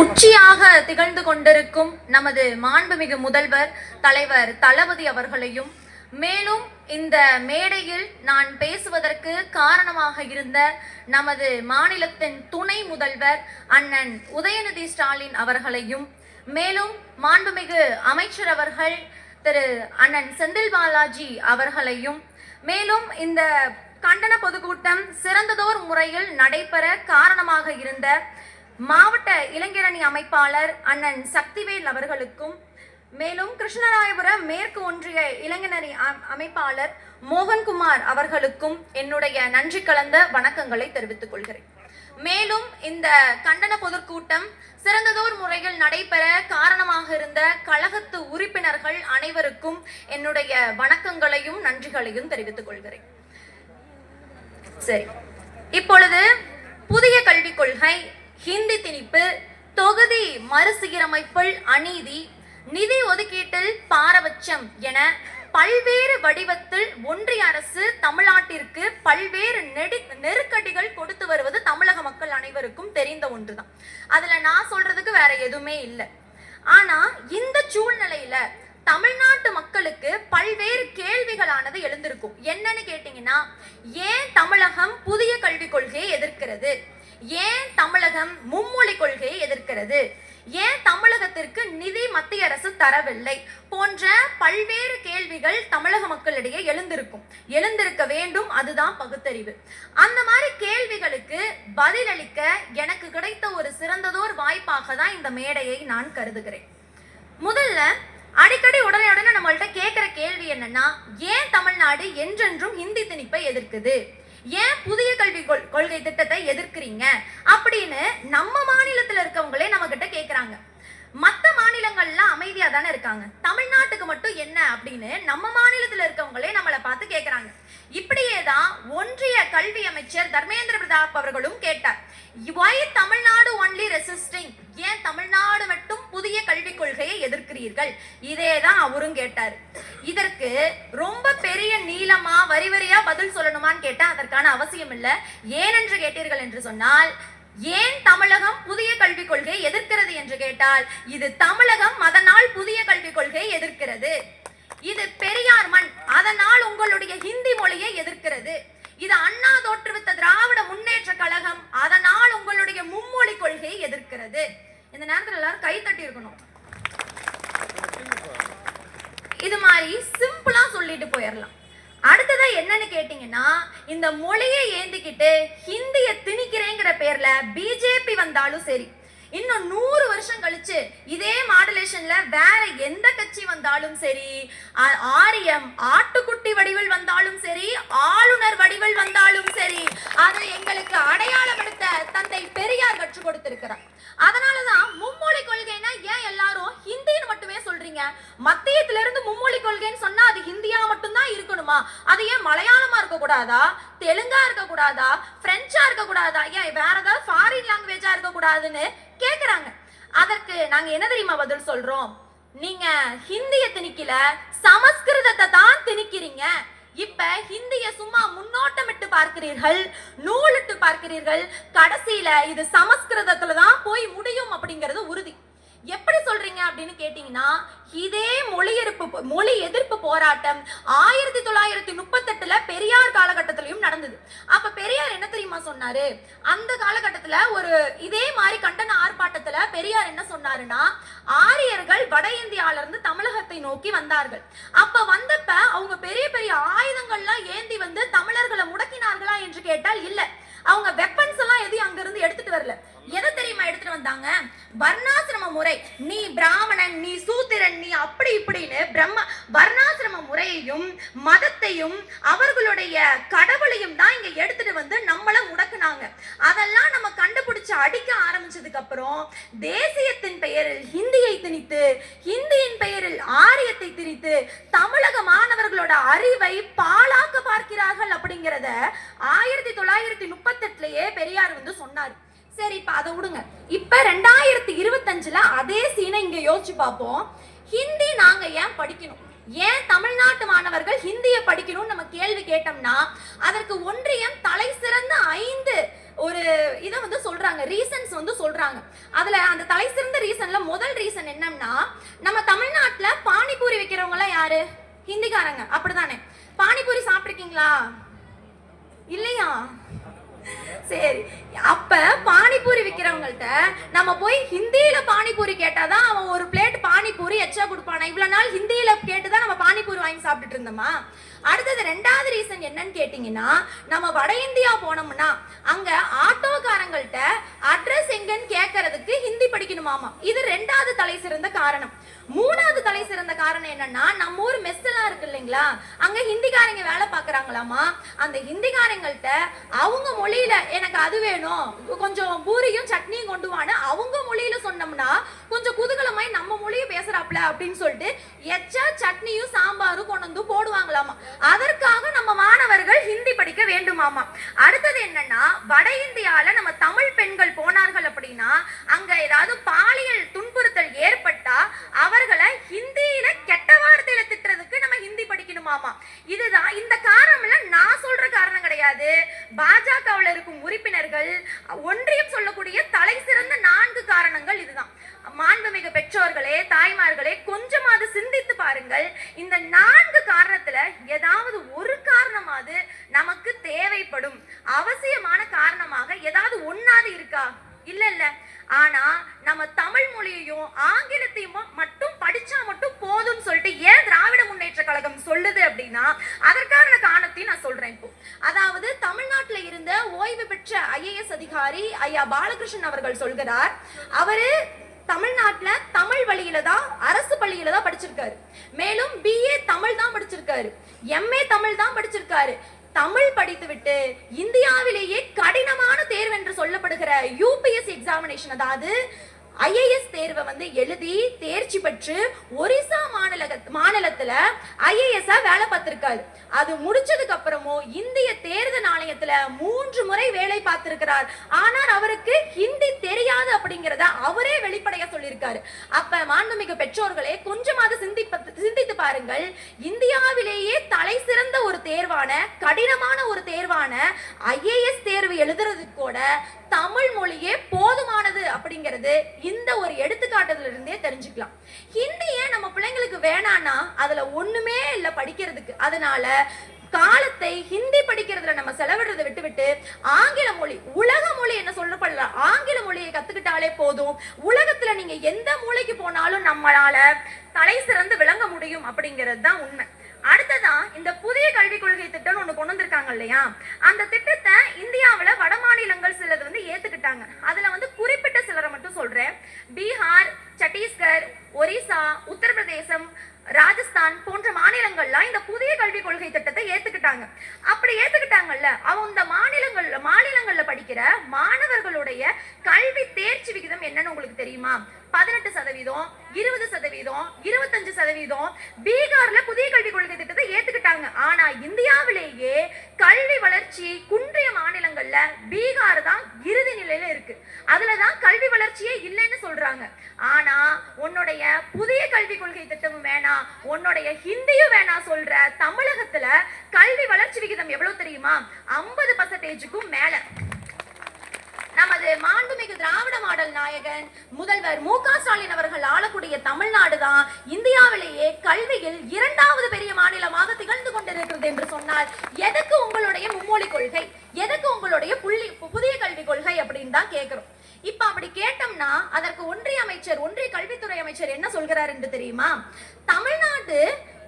உச்சியாக திகழ்ந்து கொண்டிருக்கும் நமது மாண்புமிகு முதல்வர் தலைவர் தளபதி அவர்களையும் மேலும் இந்த மேடையில் நான் பேசுவதற்கு காரணமாக இருந்த நமது மாநிலத்தின் துணை முதல்வர் அண்ணன் உதயநிதி ஸ்டாலின் அவர்களையும் மேலும் மாண்புமிகு அமைச்சர் அவர்கள் திரு அண்ணன் செந்தில் பாலாஜி அவர்களையும் மேலும் இந்த கண்டன பொதுக்கூட்டம் சிறந்ததோர் முறையில் நடைபெற காரணமாக இருந்த மாவட்ட இளைஞரணி அமைப்பாளர் அண்ணன் சக்திவேல் அவர்களுக்கும் மேலும் கிருஷ்ணராயபுரம் மேற்கு ஒன்றிய இளைஞரணி அமைப்பாளர் மோகன்குமார் அவர்களுக்கும் என்னுடைய நன்றி கலந்த வணக்கங்களை தெரிவித்துக் கொள்கிறேன். மேலும் இந்த கண்டன பொதுக்கூட்டம் சிறந்ததோர் முறையில் நடைபெற காரணமாக இருந்த கழகத்து உறுப்பினர்கள் அனைவருக்கும் என்னுடைய வணக்கங்களையும் நன்றிகளையும் தெரிவித்துக் கொள்கிறேன். சரி. இப்பொழுது புதிய கல்விக் கொள்கை ஹிந்தி திணிப்பு தொகுதி மறுசீரமைப்பில் அநீதி நிதி ஒதுக்கீட்டில் பாரபட்சம் என பல்வேறு வடிவத்தில் ஒன்றிய அரசு தமிழ்நாட்டிற்கு பல்வேறு நெடு நெருக்கடிகள் கொடுத்து வருவது தமிழக மக்கள் அனைவருக்கும் தெரிந்த ஒன்றுதான். அதுல நான் சொல்றதுக்கு வேற எதுவுமே இல்லை. ஆனா இந்த சூழ்நிலையில தமிழ்நாட்டு மக்களுக்கு பல்வேறு கேள்விகளானது எழுந்திருக்கும். என்னன்னு கேட்டீங்கன்னா ஏன் தமிழகம் புதிய கல்விக் கொள்கையை எதிர்க்கிறது? ஏன் தமிழகம் மும்மொழி கொள்கையை எதிர்க்கிறது? ஏன் தமிழகத்திற்கு நிதி மத்திய அரசு தரவில்லை? போன்ற பல்வேறு கேள்விகள் தமிழக மக்களிடையே எழுந்திருக்கும். எழுந்திருக்க வேண்டும் அதுதான் பகுத்தறிவு. அந்த மாதிரி கேள்விகளுக்கு பதிலளிக்க எனக்கு கிடைத்த ஒரு சிறந்ததோர் வாய்ப்பாக தான் இந்த மேடையை நான் கருதுகிறேன். முதல்ல அடிக்கடி உடனே உடனே நம்மள்கிட்ட கேட்குற கேள்வி என்னன்னா ஏன் தமிழ்நாடு என்றென்றும் ஹிந்தி திணிப்பை எதிர்க்குது? ஏன் புதிய கல்வி கொள்- கொள்கை திட்டத்தை எதிர்க்கிறீங்க? அப்படின்னு நம்ம மாநிலத்தில் இருக்கவங்களே நம்ம கிட்ட கேட்குறாங்க மற்ற மாநிலங்கள்லாம் அமைதியாக தானே இருக்காங்க. தமிழ்நாட்டுக்கு மட்டும் என்ன அப்படின்னு நம்ம மாநிலத்தில் இருக்கவங்களே நம்மளை பார்த்து கேட்குறாங்க இப்படியே தான் ஒன்றிய கல்வி அமைச்சர் தர்மேந்திர பிரதாப் அவர்களும் கேட்டார். ஒய் தமிழ்நாடு ஒன்லி ரெசிஸ்டிங் ஏன் தமிழ்நாடு மட்டும் எதிர்க்கிறீர்கள். இதே தான் அவரும் கேட்டார். இதற்கு ரொம்ப பெரிய நீளமா வரி வரியா பதில் சொல்லணுமான்னு கேட்டா அதற்கான அவசியம் இல்லை. ஏனென்று கேட்டீர்கள் என்று சொன்னால் ஏன் தமிழகம் புதிய கல்விக் கொள்கை எதிர்க்கிறது என்று கேட்டால் இது தமிழகம் அதனால் புதிய கல்விக் கொள்கையை எதிர்க்கிறது. இது பெரியார் மண் அதனால் உங்களுடைய ஹிந்தி மொழியை எதிர்க்கிறது. இது அண்ணா தோற்றுவித்த திராவிட முன்னேற்ற கழகம் அதனால் உங்களுடைய மும்மொழி கொள்கையை எதிர்க்கிறது. இந்த நேரத்தில் எல்லாரும் கை தட்டி இருக்கணும். இது மாதிரி சிம்பிளா சொல்லிட்டு போயிடலாம் அடுத்ததா என்னன்னு கேட்டீங்கன்னா இந்த மொழியை ஏந்திக்கிட்டு ஹிந்திய திணிக்கிறேங்கிற பேர்ல பிஜேபி வந்தாலும் சரி இன்னும் நூறு வருஷம் கழிச்சு இதே மாடுலேஷன்ல வேற எந்த கட்சி வந்தாலும் சரி ஆ- ஆரியம் ஆட்டுக்குட்டி வடிவில் வந்தாலும் சரி ஆளுநர் வடிவில் வந்தாலும் சரி அதை எங்களுக்கு அடையாளப்படுத்த தந்தை பெரியார் கற்றுக் கொடுத்திருக்கிறார். அதனாலதான் மும்மொழி கொள்கைன்னா ஏன் எல்லாரும் ஹிந்தின்னு மட்டுமே மத்தியத்துல இருந்து மும்மொழி கொள்கைன்னு சொன்னா அது ஹிந்தியா மட்டும்தான் இருக்கணுமா? அது ஏன் மலையாளமா இருக்க கூடாதா தெலுங்கா இருக்க கூடாதா பிரெஞ்சா இருக்க கூடாதா ஏன் வேற ஏதாவது ஃபாரின் லாங்குவேஜா இருக்க கூடாதுன்னு கேக்குறாங்க. அதற்கு நாங்க என்ன தெரியுமா பதில் சொல்றோம்? நீங்க ஹிந்திய திணிக்கல சமஸ்கிருதத்தை தான் திணிக்கிறீங்க. இப்ப ஹிந்திய சும்மா முன்னோட்டமிட்டு பார்க்கிறீர்கள் நூலிட்டு பார்க்கிறீர்கள் கடைசியில இது சமஸ்கிருதத்துல தான் போய் முடியும் அப்படிங்கிறது உறுதி. எப்படி சொல்றீங்க அப்படின்னு கேட்டீங்கன்னா இதே மொழி எதிர்ப்பு மொழி எதிர்ப்பு போராட்டம் ஆயிரத்தி தொள்ளாயிரத்தி முப்பத்தெட்டுல பெரியார் காலகட்டத்திலையும் நடந்தது. அப்ப பெரியார் என்ன தெரியுமா சொன்னாரு? அந்த காலகட்டத்துல ஒரு இதே மாதிரி கண்டன ஆர்ப்பாட்டத்துல பெரியார் என்ன சொன்னாருன்னா ஆரியர்கள் வட இந்தியால இருந்து தமிழகத்தை நோக்கி வந்தார்கள். அப்ப வந்தப்ப அவங்க பெரிய பெரிய ஆயுதங்கள்லாம் ஏந்தி வந்து தமிழர்களை முடக்கினார்களா என்று கேட்டால் இல்ல அவங்க வெப்பன்ஸ் எல்லாம் எதையும் அங்க இருந்து எடுத்துட்டு வரல எதை தெரியுமா எடுத்துட்டு வந்தாங்க வர்ணாசிரம முறை. நீ பிராமணன் நீ சூத்திரன் நீ அப்படி இப்படின்னு பிரம்ம வர்ணாசிரம முறையையும் மதத்தையும் அவர்களுடைய கடவுளையும் தான் இங்க எடுத்துட்டு வந்து நம்மள முடக்குனாங்க. அதெல்லாம் நம்ம கண்டுபிடிச்சு அடிக்க ஆரம்பிச்சதுக்கு அப்புறம் தேசியத்தின் பெயரில் ஹிந்தியை திணித்து ஹிந்தியின் பெயரில் ஆரியத்தை திணித்து தமிழக மாணவர்களோட அறிவை பாழாக்க பார்க்கிறார்கள் அப்படிங்கிறத ஆயிரத்தி தொள்ளாயிரத்தி முப்பத்தெட்டுலயே பெரியார் வந்து சொன்னார். சரி இப்ப அதை விடுங்க. இப்ப ரெண்டாயிரத்தி இருபத்தஞ்சுல அதே சீனை இங்க யோசிச்சு பார்ப்போம். ஹிந்தி நாங்க ஏன் படிக்கணும்? ஏன் தமிழ்நாட்டு மாணவர்கள் ஹிந்தியை படிக்கணும்னு நம்ம கேள்வி கேட்டோம்னா அதற்கு ஒன்றியம் தலை சிறந்த ஐந்து ஒரு இதை வந்து சொல்றாங்க ரீசன்ஸ் வந்து சொல்றாங்க. அதுல அந்த தலை சிறந்த ரீசன்ல முதல் ரீசன் என்னன்னா நம்ம தமிழ்நாட்டுல பானிபூரி வைக்கிறவங்களாம் எல்லாம் யாரு? ஹிந்திக்காரங்க. அப்படிதானே பானிபூரி சாப்பிட்ருக்கீங்களா இல்லையா? சரி. அப்ப பானிபூரி விக்கிறவங்கள்ட்ட நம்ம போய் ஹிந்தியில பானிபூரி கேட்டாதான் அவன் ஒரு பிளேட் பானிபூரி எச்சா கொடுப்பானா? இவ்வளவு நாள் ஹிந்தியில கேட்டுதான் நம்ம பானிபூரி வாங்கி சாப்பிட்டுட்டு இருந்தோமா? அடுத்தது ரெண்டாவது ரீசன் என்னன்னு கேட்டீங்கன்னா நம்ம வட இந்தியா போனோம்னா அங்க ஆட்டோக்காரங்கள்ட்ட அட்ரஸ் எங்கன்னு கேட்கறதுக்கு ஹிந்தி படிக்கணுமாமா? இது ரெண்டாவது தலை சிறந்த காரணம். மூணாவது தலை சிறந்த காரணம் என்னன்னா நம்ம ஊர் மெஸ் எல்லாம் இருக்கு இல்லைங்களா? அங்க ஹிந்திக்காரங்க வேலை பார்க்கறாங்களாமா? அந்த ஹிந்திக்காரங்கள்ட்ட அவங்க மொழியில எனக்கு அது வேணும் கொஞ்சம் பூரியும் சட்னியும் கொண்டு வான்னு அவங்க மொழியில சொன்னோம்னா கொஞ்சம் குதூகலமாய் நம்ம மொழியை பேசுறாப்ல அப்படின்னு சொல்லிட்டு எச்சா சட்னியும் சாம்பாரும் கொண்டு வந்து போடுவாங்களாமா? அதற்காக நம்ம மாணவர்கள் ஹிந்தி படிக்க வேண்டுமாமா? அடுத்தது என்னன்னா வட இந்தியால நம்ம தமிழ் பெண்கள் போனார்கள் அப்படின்னா அங்க ஏதாவது பாலியல் துன்புறுத்தல் ஏற்பட்டா அவர்களை ஹிந்தியில கெட்ட வார்த்தையில திட்டுறதுக்கு நம்ம ஹிந்தி படிக்கணுமாமா? இதுதான். இந்த காரணம்ல நான் சொல்ற காரணம் கிடையாது. பாஜகவுல இருக்கும் உறுப்பினர்கள் ஒன்றியம் சொல்லக்கூடிய காரணங்கள். இந்த நான்கு காரணத்துல ஏதாவது ஒரு காரணமாவது நமக்கு தேவைப்படும். அவசியமான காரணமாக ஏதாவது ஒன்னாவது இருக்கா? இல்ல இல்ல. ஆனா நம்ம தமிழ் மொழியையும் ஆங்கிலத்தையும் மட்டும் படிச்சா மட்டும் போதும்னு சொல்லிட்டு ஏன் திராவிட முன்னேற்ற கழகம் சொல்லுது அப்படின்னா அதற்கான காரணத்தையும் நான் சொல்றேன் இப்போ. அதாவது தமிழ்நாட்டுல இருந்த ஓய்வு பெற்ற ஐஏஎஸ் அதிகாரி ஐயா பாலகிருஷ்ணன் அவர்கள் சொல்கிறார். அவரு தமிழ்நாட்டில் தமிழ் வழியில தான் அரசு பள்ளியில தான் படிச்சிருக்காரு. மேலும் பிஏ தமிழ் தான் படிச்சிருக்காரு. எம்ஏ தமிழ் தான் படிச்சிருக்காரு. தமிழ் படித்துவிட்டு இந்தியாவிலேயே கடினமான தேர்வு என்று சொல்லப்படுகிற யூபிஎஸ்சி எக்ஸாமினேஷன் அதாவது ஐஏஎஸ் தேர்வை வந்து எழுதி தேர்ச்சி பெற்று ஒரிசா மாநில மாநிலத்துல ஐஏஎஸ்ஸா வேலை பார்த்திருக்காரு. அது முடிச்சதுக்கு அப்புறமும் இந்திய தேர்தல் ஆணையத்துல மூன்று முறை வேலை பார்த்திருக்கிறார். ஆனால் அவருக்கு ஹிந்தி தெரியாது அப்படிங்கிறத அவரே வெளிப்படையா சொல்லியிருக்காரு. அப்ப மாண்புமிகு பெற்றோர்களே கொஞ்சமாவது சிந்திப்ப சிந்தித்து பாருங்கள். இந்தியாவிலேயே தலை சிறந்த ஒரு தேர்வான கடினமான ஒரு தேர்வான ஐஏஎஸ் தேர்வு எழுதுறதுக்கு கூட தமிழ் மொழியே போதுமானது அப்படிங்கிறது இந்த ஒரு எடுத்துக்காட்டுல இருந்தே தெரிஞ்சுக்கலாம். ஹிந்தியே நம்ம பிள்ளைங்களுக்கு வேணான்னா அதுல ஒண்ணுமே இல்லை படிக்கிறதுக்கு. அதனால காலத்தை ஹிந்தி படிக்கிறதுல நம்ம செலவிடுறதை விட்டுவிட்டு ஆங்கில மொழி உலக மொழி என்ன சொல்லப்படல ஆங்கில மொழியை கத்துக்கிட்டாலே போதும். உலகத்துல நீங்க எந்த மூளைக்கு போனாலும் நம்மளால தலை சிறந்து விளங்க முடியும் அப்படிங்கிறது தான் உண்மை. அடுத்ததா இந்த புதிய கல்விக் கொள்கை திட்டம்னு ஒண்ணு கொண்டு வந்திருக்காங்க இல்லையா? அந்த திட்டத்தை இந்தியாவில் வட மாநிலங்கள் சிலது வந்து ஏத்துக்கிட்டாங்க. அதுல வந்து குறிப்பிட்ட சிலரை மட்டும் சொல்றேன். பீகார் சத்தீஸ்கர் ஒரிசா உத்தரப்பிரதேசம் ராஜஸ்தான் போன்ற மாநிலங்கள்லாம் இந்த புதிய கல்விக் கொள்கை திட்டத்தை ஏத்துக்கிட்டாங்க. அப்படி ஏத்துக்கிட்டாங்கல்ல அவங்க இந்த மாநிலங்கள்ல மாநிலங்கள்ல படிக்கிற மாணவர்களுடைய கல்வி தேர்ச்சி விகிதம் என்னன்னு உங்களுக்கு தெரியுமா? பதினெட்டு சதவீதம் இருபது சதவீதம் இருபத்தஞ்சு சதவீதம் பீகார்ல புதிய கல்விக் கொள்கை திட்டத்தை ஏத்துக்கிட்டாங்க. ஆனா இந்தியாவிலேயே கல்வி வளர்ச்சி குன்றிய மாநிலங்கள்ல பீகார் தான் இறுதி நிலையில இருக்கு. அதுலதான் கல்வி வளர்ச்சியே இல்லைன்னு சொல்றாங்க. ஆனா உன்னுடைய புதிய கல்விக் கொள்கை திட்டமும் வேணாம் உன்னுடைய ஹிந்தியும் வேணாம் சொல்ற தமிழகத்துல கல்வி வளர்ச்சி விகிதம் எவ்வளவு தெரியுமா? ஐம்பது பர்சன்டேஜுக்கும் மேல. நமது மாண்புமிகு திராவிட மாடல் நாயகன் முதல்வர் மு க ஸ்டாலின் அவர்கள் ஆளக்கூடிய தமிழ்நாடு தான் இந்தியாவிலேயே கல்வியில் இரண்டாவது பெரிய மாநிலமாக திகழ்ந்து கொண்டிருக்கிறது என்று சொன்னால் எதுக்கு உங்களுடைய மும்மொழி கொள்கை? எதுக்கு உங்களுடைய புள்ளி புதிய கல்விக் கொள்கை அப்படின்னு தான் கேட்கிறோம் இப்ப அப்படி கேட்டோம்னா அதற்கு ஒன்றிய அமைச்சர் ஒன்றிய கல்வித்துறை அமைச்சர் என்ன சொல்கிறார் என்று தெரியுமா? தமிழ்நாடு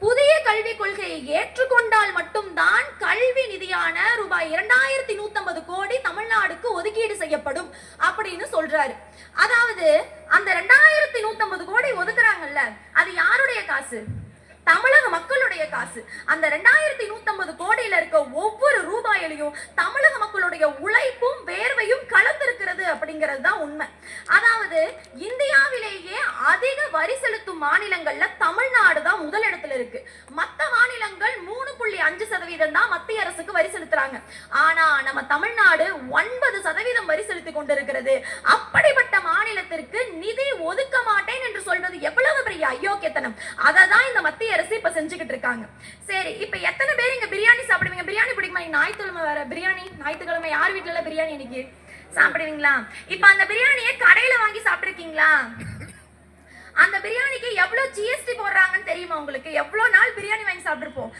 புதிய கல்விக் கொள்கையை ஏற்றுக்கொண்டால் மட்டும்தான் கல்வி நிதியான ரூபாய் இரண்டாயிரத்தி நூத்தம்பது கோடி தமிழ்நாடுக்கு ஒதுக்கீடு செய்யப்படும் அப்படின்னு சொல்றாரு. அதாவது அந்த ரெண்டாயிரத்தி நூத்தம்பது கோடி ஒதுக்குறாங்கல்ல அது யாருடைய காசு? தமிழக மக்களுடைய காசு. அந்த ரெண்டாயிரத்தி நூத்தம்பது கோடியில இருக்க ஒவ்வொரு ரூபாயிலையும் தமிழக மக்களுடைய உழைப்பும் வேர்வையும் கலந்திருக்கிறது அப்படிங்கிறது தான் உண்மை. அதாவது இந்தியாவிலேயே அதிக வரி செலுத்தும் மாநிலங்கள்ல தமிழ்நாடு தான் முதலிடத்துல இருக்கு. மத்த மாநிலங்கள் மூணு புள்ளி அஞ்சு சதவீதம் தான் மத்திய அரசுக்கு வரி செலுத்துறாங்க. ஆனா நம்ம தமிழ்நாடு ஒன்பது சதவீதம் வரி செலுத்தி கொண்டிருக்கிறது. அப்படிப்பட்ட மாநிலத்திற்கு நிதி ஒதுக்க மாட்டேன் என்று சொல்வது எவ்வளவு பெரிய அயோக்கியத்தனம். அதை தான் இந்த மத்திய அரசு இப்ப செஞ்சுக்கிட்டு இருக்காங்க. சரி இப்ப எத்தனை பேர் இங்க பிரியாணி சாப்பிடுவீங்க? பிரியாணி பிடிக்குமா? நீ ஞாயிற்றுக்கிழமை வேற. பிரியாணி ஞாயிற்றுக்கிழமை யார் வீட்டுல பிரியாணி இன்னைக்கு? சாப்பிடுவீங்களா? இப்ப அந்த பிரியாணியை கடையில வாங்கி சாப்பிட்டுருக்கீங்களா? அந்த பிரியாணிக்கு எவ்வளவு ஜிஎஸ்டி போடுறாங்கன்னு தெரியுமா உங்களுக்கு? எவ்வளவு நாள் பிரியாணி வாங்கி சாப்பிட்டுருப்போம்?